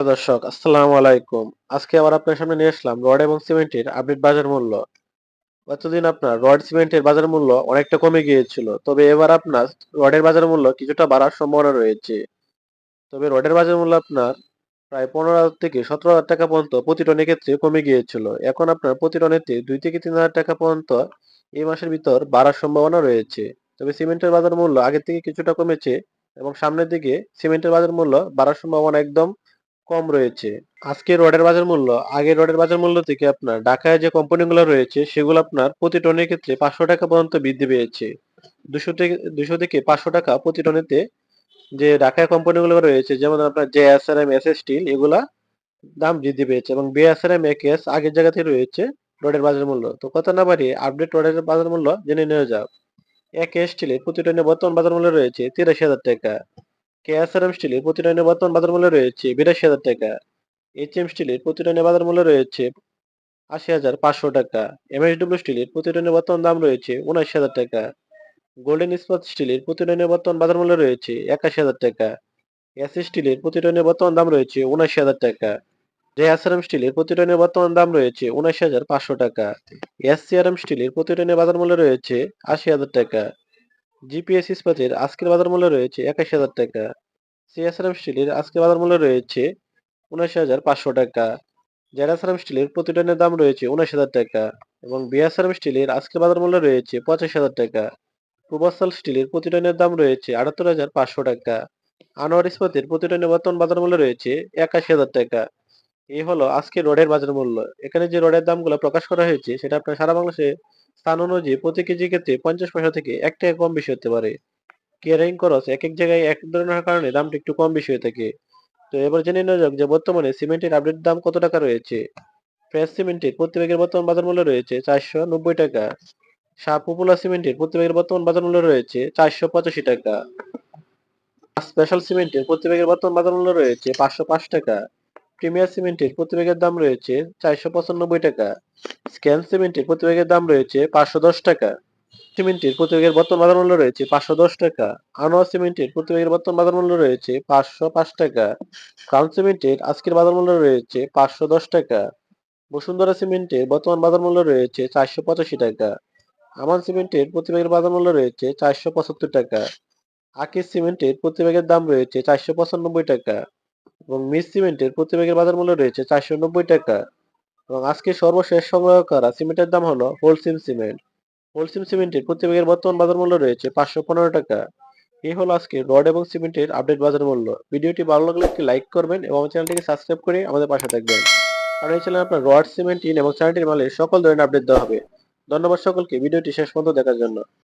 দর্শক, আসসালামু আলাইকুম। আজকে আবার আপনার সামনে নিয়ে আসলাম রড এবং সিমেন্টের আপডেট বাজার মূল্য। গতদিন আপনার রড, সিমেন্টের বাজার মূল্য অনেকটা কমে গিয়েছিল, তবে এবার আপনার রডের বাজার মূল্য কিছুটা বাড়ার সম্ভাবনা রয়েছে। তবে রডের বাজার মূল্য আপনার প্রায় পনেরো হাজার থেকে সতেরো হাজার টাকা পর্যন্ত প্রতি টনের ক্ষেত্রে কমে গিয়েছিল। এখন আপনার প্রতি টনেতে দুই থেকে তিন হাজার টাকা পর্যন্ত এই মাসের ভিতর বাড়ার সম্ভাবনা রয়েছে। তবে সিমেন্টের বাজার মূল্য আগের থেকে কিছুটা কমেছে এবং সামনের দিকে সিমেন্টের বাজার মূল্য বাড়ার সম্ভাবনা একদম কম রয়েছে। আজকে রডের বাজার মূল্য, আগের রডের বাজার মূল্য থেকে আপনার ঢাকায় যে কোম্পানিগুলো রয়েছে, সেগুলো আপনার প্রতি টনের ক্ষেত্রে পাঁচশো টাকা পর্যন্ত বৃদ্ধি পেয়েছে। দুশো থেকে দুশো থেকে পাঁচশো টাকা প্রতি টনেতে যে ঢাকায় কোম্পানিগুলো রয়েছে, যেমন আপনার J S R M, S S steel, এগুলা দাম বৃদ্ধি পেয়েছে এবং B S R M AKS আগের জায়গাতে রয়েছে রডের বাজার মূল্য। তো কত না বাড়িয়ে আপডেট রডের বাজার মূল্য জেনে নেওয়া যাক। এক এস স্টিলের প্রতি টনে বর্তমান বাজার মূল্য রয়েছে তিরাশি হাজার টাকা। কেএসআরএম স্টিলের প্রতি টনে বর্তমান বাজার মূল্য রয়েছে বিরাশি হাজার টাকা। এইচ এম স্টিলের প্রতি টনে বাজার মূল্য রয়েছে আশি হাজার পাঁচশো টাকা। এমএসডব্লিউ স্টিলের প্রতি টনে বর্তমান দাম রয়েছে উনআশি হাজার টাকা। গোল্ডেন ইস্পাত স্টিলের প্রতি টনে বর্তমান বাজার মূল্য রয়েছে একাশি হাজার টাকা। এস স্টিলের প্রতি টনে বর্তমান দাম রয়েছে উনআশি হাজার টাকা। জেএসআরএম স্টিলের প্রতি টনে বর্তমান দাম রয়েছে উনআশি হাজার পাঁচশো টাকা। এসসিআরএম স্টিলের প্রতি টনে বাজার মূল্য রয়েছে আশি হাজার টাকা। জিপিএস ইস্পাতের আজকের বাজার মূল্য রয়েছে একাশি হাজার টাকা। সিএসআরএম স্টিলের আজকের বাজার মূল্য রয়েছে উনআশি হাজার পাঁচশো টাকা। জেরাসারাম স্টিলের প্রতি টনের দাম রয়েছে উনআশি হাজার টাকা এবং বিএসআরএম স্টিলের আজকের বাজার মূল্য রয়েছে পঁচাশি হাজার টাকা। পূর্বাচল স্টিলের প্রতি টনের দাম রয়েছে আটাত্তর হাজার পাঁচশো টাকা। আনোয়ার ইস্পাতের প্রতি টনের বর্তমান বাজার মূল্য রয়েছে একাশি হাজার টাকা। এই হলো আজকে রডের বাজার মূল্য এখানে যে রডের দামগুলো প্রকাশ করা হয়েছে সেটা আপনার সারা বাংলাদেশে স্থান অনুযায়ী প্রতি কেজি ক্ষেত্রে পঞ্চাশ পয়সা থেকে এক টাকা কম বেশি হতে পারে। ক্যারিং খরচ এক এক জায়গায় এক ধরনের কারণে দামটা একটু কম বেশি হয়ে থাকে। তো এবার জেনে নেওয়া যাক যে বর্তমানে সিমেন্টের আপডেট দাম কত টাকা রয়েছে? ফ্রেশ সিমেন্টের প্রতি ব্যাগের বর্তমান বাজার মূল্য রয়েছে চারশো নব্বই টাকা। শাহ পপুলার সিমেন্টের প্রতি ব্যাগের বর্তমান বাজার মূল্য রয়েছে চারশো পঁচাশি টাকা। স্পেশাল সিমেন্টের প্রতি ব্যাগের বর্তমান বাজার মূল্য রয়েছে পাঁচশো পাঁচ টাকা। প্রিমিয়ার সিমেন্টের প্রতি ব্যাগের দাম রয়েছে চারশো পঁচানব্বই টাকা। স্ক্যান সিমেন্টের প্রতি ব্যাগের দাম রয়েছে পাঁচশো দশ টাকা। সিমেন্টের প্রতি ব্যাগের বর্তমান বাজার মূল্য রয়েছে পাঁচশো দশ টাকা। আনোয়ার সিমেন্টের প্রতি ব্যাগের বর্তমান বাজার মূল্য রয়েছে পাঁচশো পাঁচ টাকা। ক্রাউন সিমেন্টের আজকের বাজার মূল্য রয়েছে পাঁচশো দশ টাকা। বসুন্ধরা সিমেন্টের বর্তমান বাজার মূল্য রয়েছে চারশো পঁচাশি টাকা। আমান সিমেন্টের প্রতি ব্যাগের বাজার মূল্য রয়েছে চারশো পঁচাত্তর টাকা। আকিস সিমেন্টের প্রতি ব্যাগের দাম রয়েছে চারশো পঁচানব্বই টাকা। এবং মিস সিমেন্টের প্রতি ব্যাগের বাজার মূল্য রয়েছে চারশো নব্বই টাকা। এবং আজকে সর্বশেষ সংগ্রহ করা সিমেন্টের দাম হলো হোলসিম সিমেন্ট। হোলসিম সিমেন্টের প্রতি ব্যাগের বর্তমান বাজার মূল্য রয়েছে পাঁচশো পনেরো টাকা। এই হলো আজকে রড এবং সিমেন্টের আপডেট বাজার মূল্য। ভিডিওটি ভালো লাগলে একটি লাইক করবেন এবং চ্যানেলটিকে সাবস্ক্রাইব করে আমাদের পাশে থাকবেন। কারণ এই চ্যানেলে আপনার রড, সিমেন্ট টিন এবং চ্যানেলটির মালের সকল ধরনের আপডেট দেওয়া হবে। ধন্যবাদ সকলকে। ভিডিওটি শেষ পর্যন্ত দেখার জন্য।